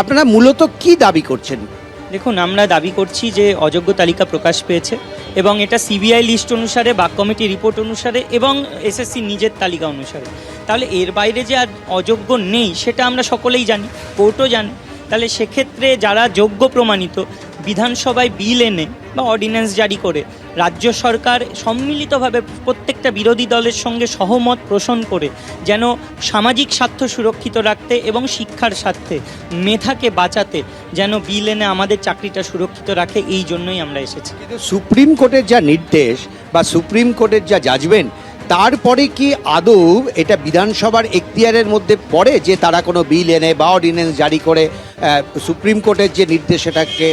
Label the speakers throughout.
Speaker 1: আপনারা মূলত কি দাবি করছেন?
Speaker 2: দেখুন, আমরা দাবি করছি যে অযোগ্য তালিকা প্রকাশ পেয়েছে এবং এটা সিবিআই লিস্ট অনুসারে, বাক কমিটি রিপোর্ট অনুসারে এবং এসএসসি নিজের তালিকা অনুসারে। তাহলে এর বাইরে যে আর অযোগ্য নেই, সেটা আমরা সকলেই জানি, কোর্টও জানি। তাহলে সেক্ষেত্রে যারা যোগ্য প্রমাণিত বিধানসভায় বিল এনে বা অর্ডিন্যান্স জারি করে রাজ্য সরকার সম্মিলিতভাবে প্রত্যেকটা বিরোধী দলের সঙ্গে সহমত পোষণ করে যেন সামাজিক স্বার্থ সুরক্ষিত রাখতে এবং শিক্ষার স্বার্থে মেধাকে বাঁচাতে যেন বিল এনে আমাদের চাকরিটা সুরক্ষিত রাখে, এই জন্যই আমরা এসেছি।
Speaker 1: সুপ্রিম কোর্টের যা নির্দেশ বা সুপ্রিম কোর্টের যা জাজমেন্ট তারপরে কি আদৌ এটা বিধানসভার এখতিয়ারের মধ্যে পড়ে যে তারা কোনো বিল এনে বা অর্ডিন্যান্স জারি করে সুপ্রিম কোর্টের যে নির্দেশ সেটাকে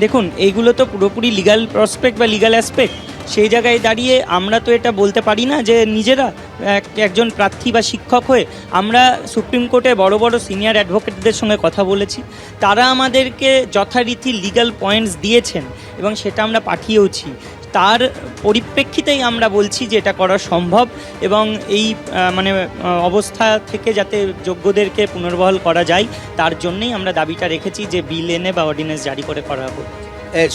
Speaker 2: দেখুন, এইগুলো তো পুরোপুরি লিগাল প্রসপেক্ট বা লিগাল অ্যাসপেক্ট সেই জায়গায় দাঁড়িয়ে আমরা তো এটা বলতে পারি না যে নিজেরা এক- একজন প্রার্থী বা শিক্ষক হয়ে আমরা সুপ্রিম কোর্টে বড় বড় সিনিয়র অ্যাডভোকেটদের সঙ্গে কথা বলেছি। তারা আমাদেরকে যথারীতি লিগাল পয়েন্টস দিয়েছেন এবং সেটা আমরা পাঠিয়েওছি। তার পরিপ্রেক্ষিতেই আমরা বলছি যে এটা করা সম্ভব এবং এই মানে অবস্থা থেকে যাতে যোগ্যদেরকে পুনর্বহাল করা যায়, তার জন্যই আমরা দাবিটা রেখেছি যে বিল এনে বা অর্ডিন্যান্স জারি করে করা হোক।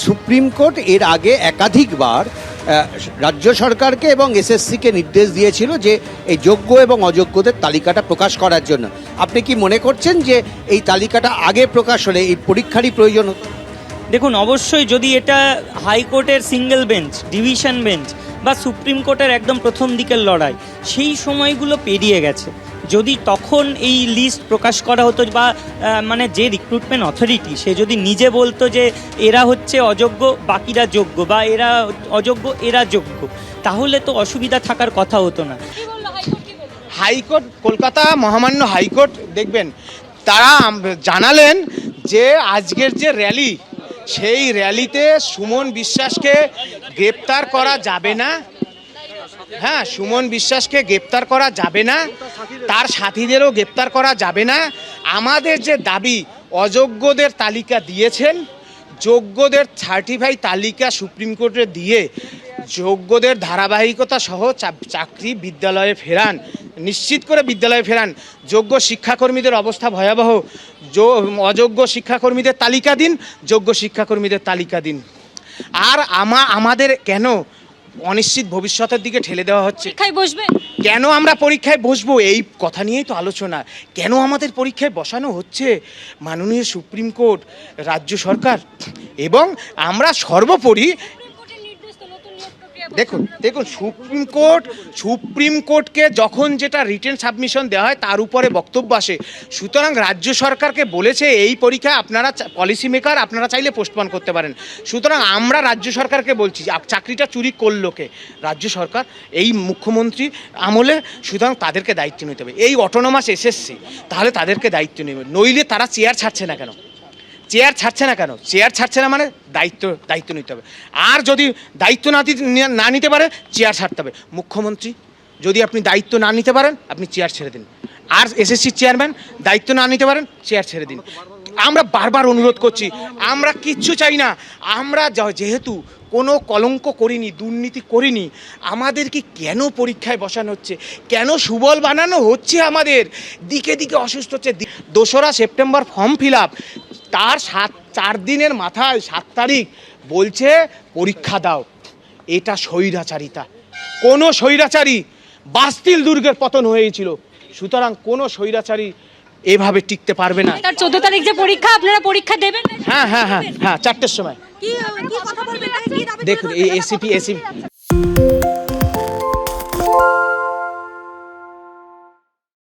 Speaker 1: সুপ্রিম কোর্ট এর আগে একাধিকবার রাজ্য সরকারকে এবং এসএসসিকে নির্দেশ দিয়েছিল যে এই যোগ্য এবং অযোগ্যদের তালিকাটা প্রকাশ করার জন্য। আপনি কি মনে করছেন যে এই তালিকাটা আগে প্রকাশ হলে, এই পরীক্ষারই প্রয়োজন হতো?
Speaker 2: দেখুন অবশ্যই যদি এটা হাইকোর্টের সিঙ্গেল বেঞ্চ ডিভিশন বেঞ্চ বা সুপ্রিম কোর্টের একদম প্রথম দিকের লড়াই সেই সময়গুলো পেরিয়ে গেছে। যদি তখন এই লিস্ট প্রকাশ করা হতো বা মানে যে রিক্রুটমেন্ট অথরিটি সে যদি নিজে বলতো যে এরা হচ্ছে অযোগ্য বাকিরা যোগ্য বা এরা অযোগ্য এরা যোগ্য তাহলে তো অসুবিধা থাকার কথা হতো না।
Speaker 3: হাইকোর্ট কলকাতা মহামান্য হাইকোর্ট দেখবেন তারা জানালেন যে আজকের যে র্যালি সেই র্যালিতে সুমন বিশ্বাসকে গ্রেপ্তার করা যাবে না। হ্যাঁ সুমন বিশ্বাসকে গ্রেপ্তার করা যাবে না। তার সাথীদেরও গ্রেপ্তার করা যাবে না। আমাদের যে দাবি, অযোগ্যদের তালিকা দিয়েছেন। যোগ্যদের সার্টিফাই তালিকা সুপ্রিম কোর্টে দিয়ে যোগ্যদের ধারাবাহিকতা সহ চাকরি বিদ্যালয়ে ফেরান। নিশ্চিত করে বিদ্যালয়ে ফেরান। যোগ্য শিক্ষাকর্মীদের অবস্থা ভয়াবহ। অযোগ্য শিক্ষাকর্মীদের তালিকা দিন যোগ্য শিক্ষাকর্মীদের তালিকা দিন। আর আমা আমাদের কেন অনিশ্চিত ভবিষ্যতের দিকে ঠেলে দেওয়া হচ্ছে?
Speaker 4: পরীক্ষায় বসবে।
Speaker 3: কেন আমরা পরীক্ষায় বসবো? এই কথা নিয়েই তো আলোচনা। কেন আমাদের পরীক্ষায় বসানো হচ্ছে? মাননীয় সুপ্রিম কোর্ট রাজ্য সরকার এবং আমরা সর্বোপরি দেখুন দেখুন, সুপ্রিম কোর্ট, সুপ্রিম কোর্টকে যখন যেটা রিটেন সাবমিশন দেওয়া হয়, তার উপরে বক্তব্য আসে। সুতরাং রাজ্য সরকারকে বলেছে, এই পরীক্ষা আপনারা পলিসি মেকার আপনারা চাইলে পোস্টপন করতে পারেন। সুতরাং আমরা রাজ্য সরকারকে বলছি চাকরিটা চুরি করল কে? রাজ্য সরকার, এই মুখ্যমন্ত্রী আমলে, সুতরাং তাদেরকে দায়িত্ব নিতে হবে। এই অটোনোমাস এসএসসি তাহলে তাদেরকে দায়িত্ব নেবে। নইলে তারা চেয়ার ছাড়ছে না কেন? চেয়ার ছাড়ছে না কেন? চেয়ার ছাড়ছে না মানে দায়িত্ব দায়িত্ব নিতে হবে। আর যদি দায়িত্ব না না নিতে পারে চেয়ার ছাড়তে হবে। মুখ্যমন্ত্রী, যদি আপনি দায়িত্ব না নিতে পারেন, আপনি চেয়ার ছেড়ে দিন। আর এসএসসির চেয়ারম্যান দায়িত্ব না নিতে পারেন চেয়ার ছেড়ে দিন। আমরা বারবার অনুরোধ করছি, আমরা কিচ্ছু চাই না। আমরা যেহেতু কোনো কলঙ্ক করিনি, দুর্নীতি করিনি, আমাদেরকে কেন পরীক্ষায় বসানো হচ্ছে? কেন সুবল বানানো হচ্ছে আমাদের? দিকে দিকে অসুস্থ হচ্ছে। দোসরা সেপ্টেম্বর ফর্ম ফিল আপ। তার সাত চার দিনের মাথায় সাত তারিখ বলছে পরীক্ষা দাও। এটা স্বৈরাচারিতা। কোনো স্বৈরাচারী বাস্তিল দুর্গের পতন হয়েছিল। সুতরাং কোনো স্বৈরাচারী এভাবে টিকতে পারবে না।
Speaker 4: তার চোদ্দ তারিখ যে পরীক্ষা আপনারা পরীক্ষা দেবেন?
Speaker 3: হ্যাঁ হ্যাঁ হ্যাঁ হ্যাঁ চারটের সময়। দেখুন এই এসিপি এসিপি